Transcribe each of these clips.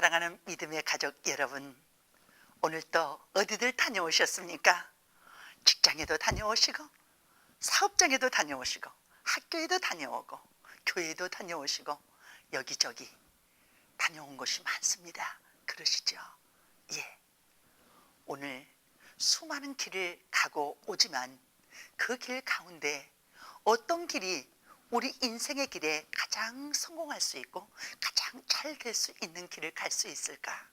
사랑하는 믿음의 가족 여러분, 오늘 또 어디들 다녀오셨습니까? 직장에도 다녀오시고, 사업장에도 다녀오시고, 학교에도 다녀오고, 교회에도 다녀오시고, 여기저기 다녀온 곳이 많습니다. 그러시죠? 예. 오늘 수많은 길을 가고 오지만 그 길 가운데 어떤 길이 우리 인생의 길에 가장 성공할 수 있고 가장 잘 될 수 있는 길을 갈 수 있을까?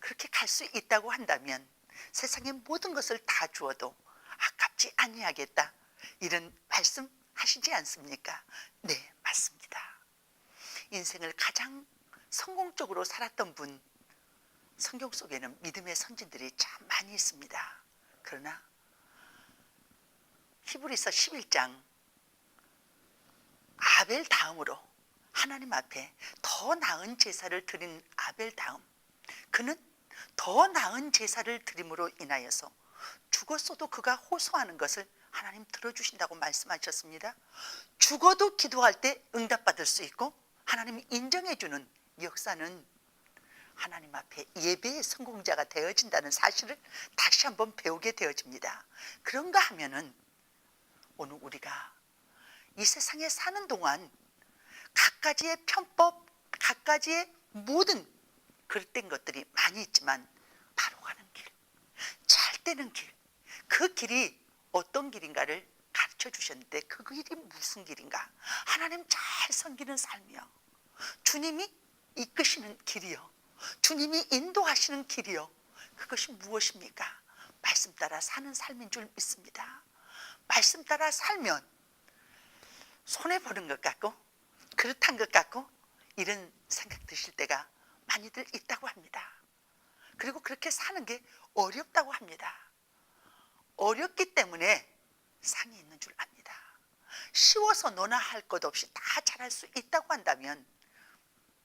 그렇게 갈 수 있다고 한다면 세상의 모든 것을 다 주어도 아깝지 아니하겠다. 이런 말씀 하시지 않습니까? 네, 맞습니다. 인생을 가장 성공적으로 살았던 분 성경 속에는 믿음의 선진들이 참 많이 있습니다. 그러나 히브리서 11장 아벨 다음으로 하나님 앞에 더 나은 제사를 드린 아벨 다음 그는 더 나은 제사를 드림으로 인하여서 죽었어도 그가 호소하는 것을 하나님 들어주신다고 말씀하셨습니다. 죽어도 기도할 때 응답받을 수 있고 하나님이 인정해 주는 역사는 하나님 앞에 예배의 성공자가 되어진다는 사실을 다시 한번 배우게 되어집니다. 그런가 하면은 오늘 우리가 이 세상에 사는 동안 갖가지의 편법, 갖가지의 모든 그릇된 것들이 많이 있지만 바로 가는 길, 잘 되는 길, 그 길이 어떤 길인가를 가르쳐 주셨는데 그 길이 무슨 길인가? 하나님 잘 섬기는 삶이요. 주님이 이끄시는 길이요. 주님이 인도하시는 길이요. 그것이 무엇입니까? 말씀 따라 사는 삶인 줄 믿습니다. 말씀 따라 살면 손해 보는 것 같고 그렇단 것 같고 이런 생각 드실 때가 많이들 있다고 합니다. 그리고 그렇게 사는 게 어렵다고 합니다. 어렵기 때문에 상이 있는 줄 압니다. 쉬워서 너나 할 것 없이 다 잘할 수 있다고 한다면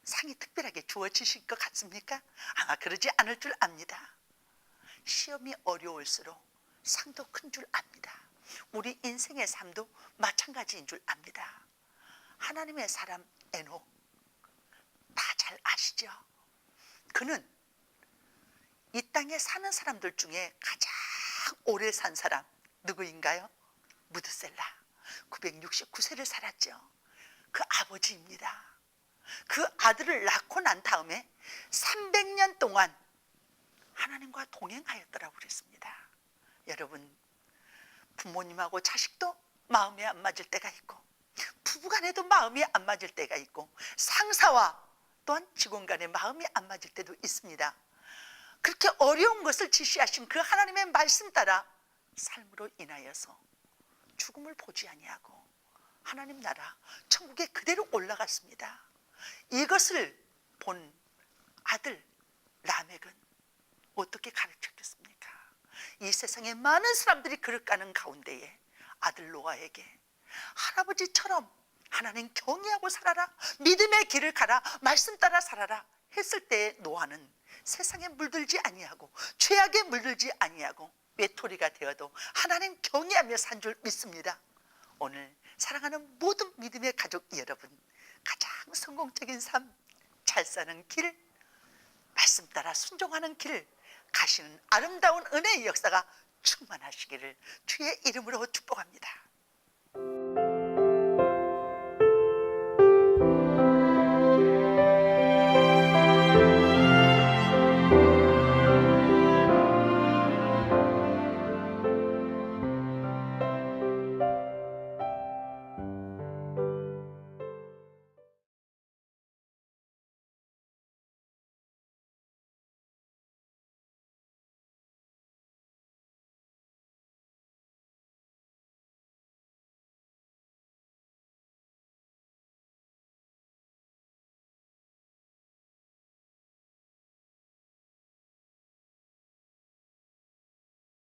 상이 특별하게 주어지실 것 같습니까? 아마 그러지 않을 줄 압니다. 시험이 어려울수록 상도 큰 줄 압니다. 우리 인생의 삶도 마찬가지인 줄 압니다. 하나님의 사람 에녹 다잘 아시죠? 그는 이 땅에 사는 사람들 중에 가장 오래 산 사람 누구인가요? 무드셀라 969세를 살았죠. 그 아버지입니다. 그 아들을 낳고 난 다음에 300년 동안 하나님과 동행하였더라고 그랬습니다. 여러분 부모님하고 자식도 마음이 안 맞을 때가 있고 부부간에도 마음이 안 맞을 때가 있고 상사와 또한 직원 간에 마음이 안 맞을 때도 있습니다. 그렇게 어려운 것을 지시하신 그 하나님의 말씀 따라 삶으로 인하여서 죽음을 보지 아니하고 하나님 나라 천국에 그대로 올라갔습니다. 이것을 본 아들 라멕은 어떻게 가르쳤겠습니까? 이 세상에 많은 사람들이 그릇가는 가운데에 아들 노아에게 할아버지처럼 하나님 경외하고 살아라. 믿음의 길을 가라. 말씀 따라 살아라. 했을 때 노아는 세상에 물들지 아니하고 죄악에 물들지 아니하고 외톨이가 되어도 하나님 경외하며 산 줄 믿습니다. 오늘 사랑하는 모든 믿음의 가족 여러분 가장 성공적인 삶, 잘 사는 길, 말씀 따라 순종하는 길 가시는 아름다운 은혜의 역사가 충만하시기를 주의 이름으로 축복합니다.